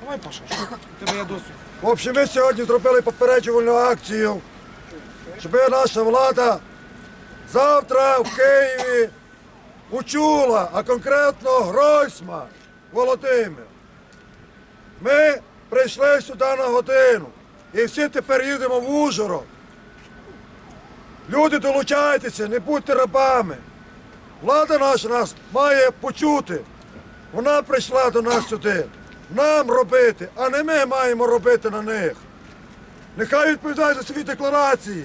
Давай, Паша. У тебе є досвід. В общем, ми сьогодні зробили попереджувальну акцію, щоб наша влада завтра в Києві учула, а конкретно Гройсман Володимир. Ми прийшли сюди на годину і всі тепер їдемо в Ужгород. Люди, долучайтеся, не будьте рабами. Влада наша нас має почути. Вона прийшла до нас сюди. Нам робити, а не ми маємо робити на них. Нехай відповідають за свої декларації.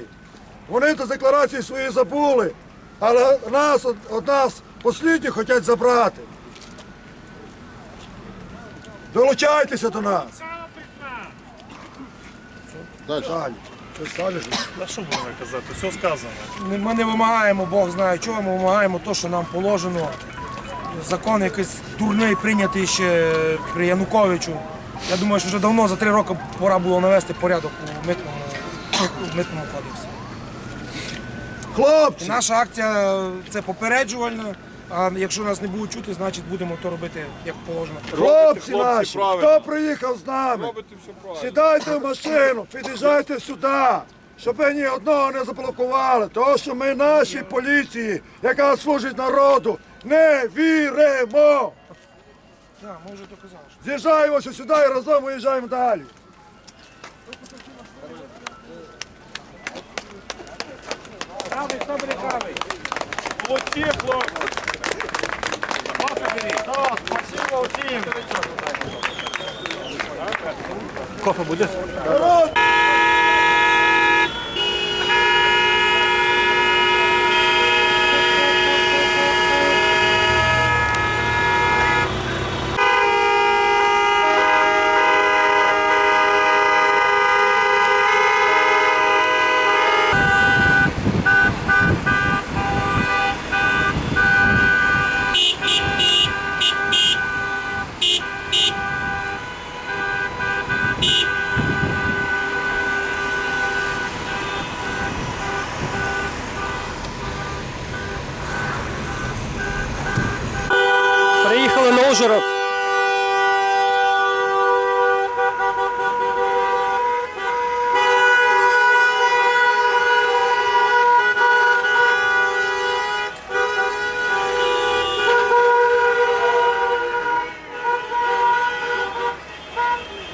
Вони до декларації свої забули, але нас од, нас послідні хочуть забрати. Долучайтеся до нас. Далі. Що скажеш? А що можна казати? Все сказано. Ми не вимагаємо, Бог знає чого, ми вимагаємо те, що нам положено. Закон якийсь дурний прийнятий ще при Януковичу. Я думаю, що вже давно за три роки пора було навести порядок у митному, у митному кодексі. Хлопці, Наша акція це попереджувальна, а якщо нас не будуть чути, значить будемо то робити як положено. хлопці хлопці, наші, правильно. хто приїхав з нами? Сідайте в машину, під'їжджайте сюди, щоб ви ні одного не заблокували. Тому що ми нашій поліції, яка служить народу, не віримо. Так, ми вже то казали. що- З'їжджаємо ось сюди і разом виїжджаємо далі. Молодці, хлопці! Так, спасибо всім! Кофе буде? Народ! Приїхали на Ужгород.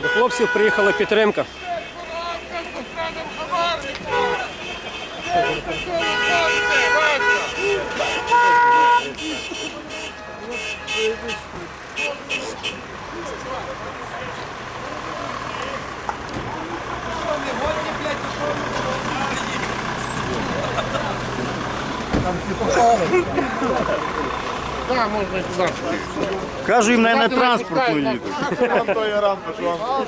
До хлопців приїхала підтримка. Кажу їм, на транспортну їдуть. Вам то є рамка, що вам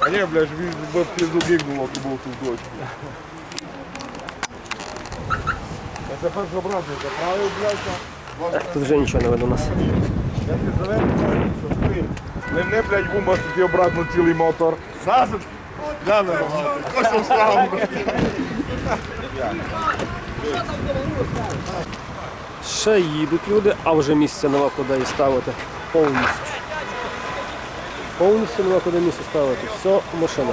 А ні, блядь, він би в пізду бігнуло, то був тут дощ. Я це перш обратно заправив, блядь, Тут вже нічого не видно у нас. я ти заведений, сестри. Не мене, блядь, бумаш тоді обратно цілий мотор. Назад. Да, да, Косом славу. Ще їдуть люди, а вже місця нема куди і ставити. Повністю. Повністю нема куди місце ставити. Все машина.